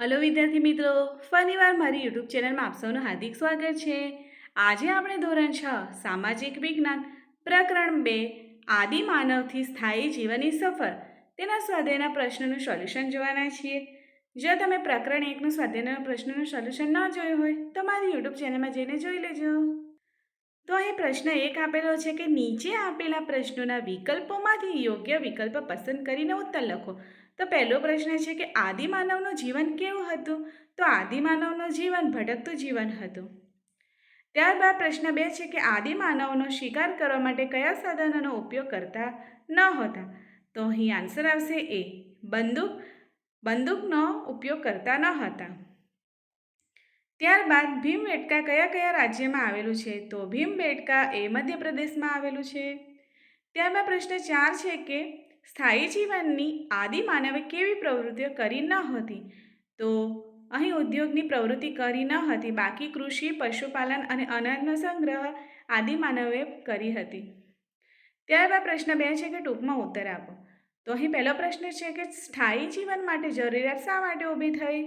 Hello વિદ્યાર્થી મિત્રો, ફરીવાર મારી યુટ્યુબ ચેનલમાં આપ સૌનું હાર્દિક સ્વાગત છે. આજે આપણે ધોરણ છ, સામાજિક વિજ્ઞાન પ્રકરણ બે આદિ માનવથી સ્થાયી જીવનની સફર, તેના સ્વાધ્યાયના પ્રશ્નનું સોલ્યુશન જોવાના છીએ. જો તમે પ્રકરણ એકનું સ્વાધ્યાયના પ્રશ્નનું સોલ્યુશન ન જોયું હોય, તો મારી યુટ્યુબ ચેનલમાં જઈને જોઈ લેજો. તો અહીં પ્રશ્ન એક આપેલો છે કે નીચે આપેલા પ્રશ્નોના વિકલ્પોમાંથી યોગ્ય વિકલ્પ પસંદ કરીને ઉત્તર લખો. તો પહેલો પ્રશ્ન છે કે આદિમાનવનું જીવન કેવું હતું? તો આદિમાનવનું જીવન ભટકતું જીવન હતું. ત્યારબાદ પ્રશ્ન બે છે કે આદિમાનવનો શિકાર કરવા માટે કયા સાધનોનો ઉપયોગ કરતા ન હતા? તો અહીં આન્સર આવશે એ. બંદૂક. બંદૂકનો ઉપયોગ કરતા ન હતા. ત્યારબાદ ભીમબેટકા કયા કયા રાજ્યમાં આવેલું છે? તો ભીમબેટકા એ મધ્યપ્રદેશમાં આવેલું છે. ત્યારબાદ પ્રશ્ન ચાર છે કે સ્થાયી જીવનની આદિ માનવે કેવી પ્રવૃત્તિઓ કરી ન હતી? તો અહીં ઉદ્યોગની પ્રવૃત્તિ કરી ન હતી, બાકી કૃષિ, પશુપાલન અને અનાજનો સંગ્રહ આદિ માનવે કરી હતી. ત્યારબાદ પ્રશ્ન બે છે કે ટૂંકમાં ઉત્તર આપો. તો અહીં પહેલો પ્રશ્ન છે કે સ્થાયી જીવન માટે જરૂરિયાત શા માટે ઊભી થઈ?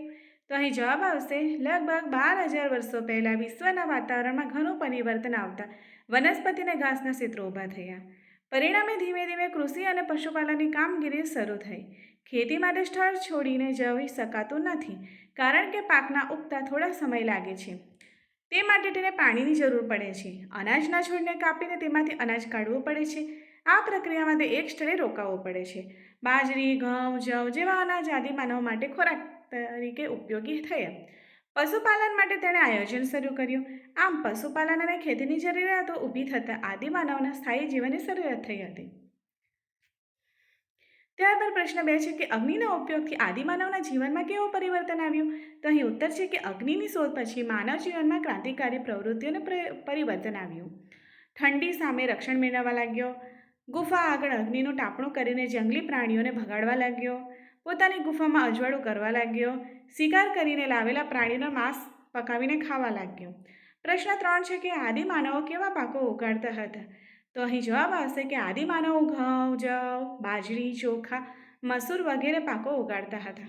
તો અહીં જવાબ આવશે, લગભગ બાર હજાર વર્ષો પહેલાં વિશ્વના વાતાવરણમાં ઘણું પરિવર્તન આવતા વનસ્પતિ અને ઘાસના ક્ષેત્રો ઊભા થયા. પરિણામે ધીમે ધીમે કૃષિ અને પશુપાલનની કામગીરી શરૂ થઈ. ખેતી માટે સ્થળ છોડીને જવી શકાતું નથી, કારણ કે પાકના ઉગતા થોડા સમય લાગે છે. તે માટે તેને પાણીની જરૂર પડે છે. અનાજના છોડને કાપીને તેમાંથી અનાજ કાઢવું પડે છે. આ પ્રક્રિયામાં તે એક સ્થળે રોકાવવું પડે છે. બાજરી, ઘઉં, જવ જેવા અનાજ આદિ માનવ માટે ખોરાક તરીકે ઉપયોગી થયા. પશુપાલન માટે તેણે આયોજન શરૂ કર્યું. આમ પશુપાલન અને ખેતીની જરૂરિયાતો ઊભી થતાં આદિમાનવના સ્થાયી જીવનની શરૂઆત થઈ હતી. ત્યારબાદ પ્રશ્ન બે છે કે અગ્નિના ઉપયોગથી આદિમાનવના જીવનમાં કેવું પરિવર્તન આવ્યું? તો અહીં ઉત્તર છે કે અગ્નિની શોધ પછી માનવ જીવનમાં ક્રાંતિકારી પ્રવૃત્તિઓને પરિવર્તન આવ્યું. ઠંડી સામે રક્ષણ મેળવવા લાગ્યો. ગુફા આગળ અગ્નિનું ટાપણું કરીને જંગલી પ્રાણીઓને ભગાડવા લાગ્યો. પોતાની ગુફામાં અજવાળું કરવા લાગ્યો. શિકાર કરીને લાવેલા પ્રાણીનો માંસ પકાવીને ખાવા લાગ્યો. પ્રશ્ન ત્રણ છે કે આદિમાનવો કેવા પાકો ઉગાડતા હતા? તો અહીં જવાબ આવશે કે આદિમાનવો ઘઉં, જવ, બાજરી, ચોખા, મસૂર વગેરે પાકો ઉગાડતા હતા.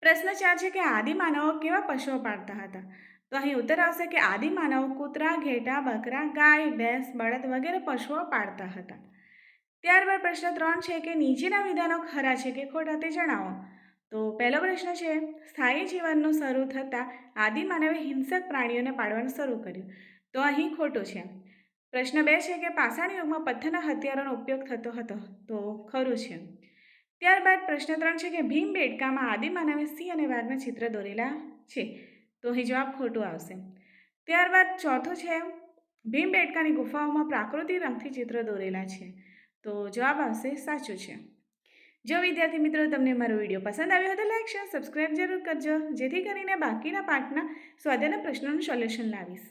પ્રશ્ન ચાર છે કે આદિમાનવો કેવા પશુઓ પાળતા હતા? તો અહીં ઉત્તર આવશે કે આદિમાનવો કૂતરા, ઘેટા, બકરા, ગાય, ભેંસ, બળદ વગેરે પશુઓ પાળતા હતા. ત્યારબાદ પ્રશ્ન ત્રણ છે કે નીચેના વિધાનો ખરા છે કે ખોટા તે જણાવો. તો પહેલો પ્રશ્ન છે, સ્થાયી જીવનનું શરૂ થતાં આદિમાનવે હિંસક પ્રાણીઓને પાડવાનું શરૂ કર્યું. તો અહીં ખોટું છે. પ્રશ્ન બે છે કે પાષાણ યુગમાં પથ્થરના હથિયારોનો ઉપયોગ થતો હતો. તો ખરું છે. ત્યારબાદ પ્રશ્ન ત્રણ છે કે ભીમ બેડકામાં આદિમાનવે સિંહ અને વાઘના ચિત્ર દોરેલા છે. તો અહીં જવાબ ખોટું આવશે. ત્યારબાદ ચોથું છે, ભીમ બેડકાની ગુફાઓમાં પ્રાકૃતિક રંગથી ચિત્ર દોરેલા છે. તો જવાબ આવશે સાચું છે. જો વિદ્યાર્થી મિત્રો તમને મારો વીડિયો પસંદ આવ્યો હોય તો લાઈક, શેર સબસ્ક્રાઈબ જરૂર કરજો. જેથી કરીને બાકીના પાઠના સ્વાધ્યાયના પ્રશ્નોનું સોલ્યુશન લાવીશ.